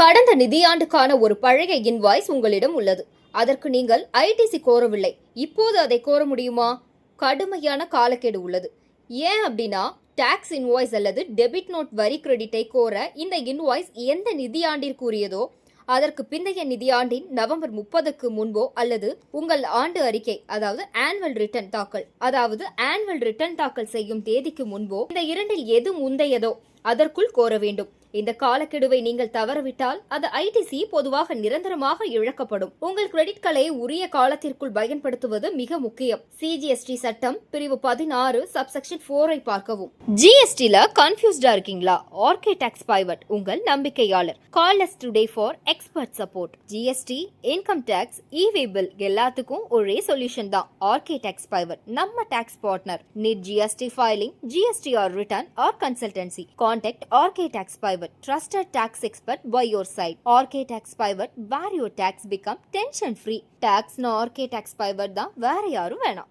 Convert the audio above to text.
கடந்த நிதியாண்டுக்கான ஒரு பழைய இன்வாய்ஸ் உங்களிடம் உள்ளது. அதற்கு நீங்கள் ஐடிசி கோரவில்லை. இப்போது அதை கோர முடியுமா? கடுமையான காலக்கெடு உள்ளது. ஏன் அப்படின்னா டாக்ஸ் இன்வாய்ஸ் அல்லது டெபிட் நோட் வரி கிரெடிட்டை கோர இந்த இன்வாய்ஸ் எந்த நிதியாண்டிற்குரியதோ அதற்கு பிந்தைய நிதியாண்டின் நவம்பர் முப்பதுக்கு முன்போ அல்லது உங்கள் ஆண்டு அறிக்கை அதாவது ஆனுவல் ரிட்டர்ன் தாக்கல் அதாவது ஆனுவல் ரிட்டர்ன் தாக்கல் செய்யும் தேதிக்கு முன்போ இந்த இரண்டில் எது முந்தையதோ அதற்குள் கோர வேண்டும். இந்த காலக்கெடுவை நீங்கள் தவறவிட்டால் அது ஐடிசி பொதுவாக நிரந்தரமாக இழக்கப்படும். உங்கள் கிரெடிட்களை உரிய காலத்திற்குள் பயன்படுத்துவது மிக முக்கியம். சிஜிஎஸ்டி சட்டம் பிரிவு பதினாறு சப்செக்ஷன் போரை பார்க்கவும். ஜிஎஸ்டில கன்ஃபியூஸ்டா இருக்கீங்களா? ஆர்கே டாக்ஸ் பைவட் உங்கள் நம்பிக்கையாளர். Call us today for expert support GST income tax e way bill எல்லாத்துக்கும் ஒரே சொல்யூஷன் தான். ஆர்கே டாக்ஸ் பைவட் நம்ம tax partner need GST filing GST R return R consultancy contact RK tax pivot trusted tax expert by your side RK Tax Pivot where your tax become tension free tax na RK Tax Pivot தான் வேற யாரும் வேணாம்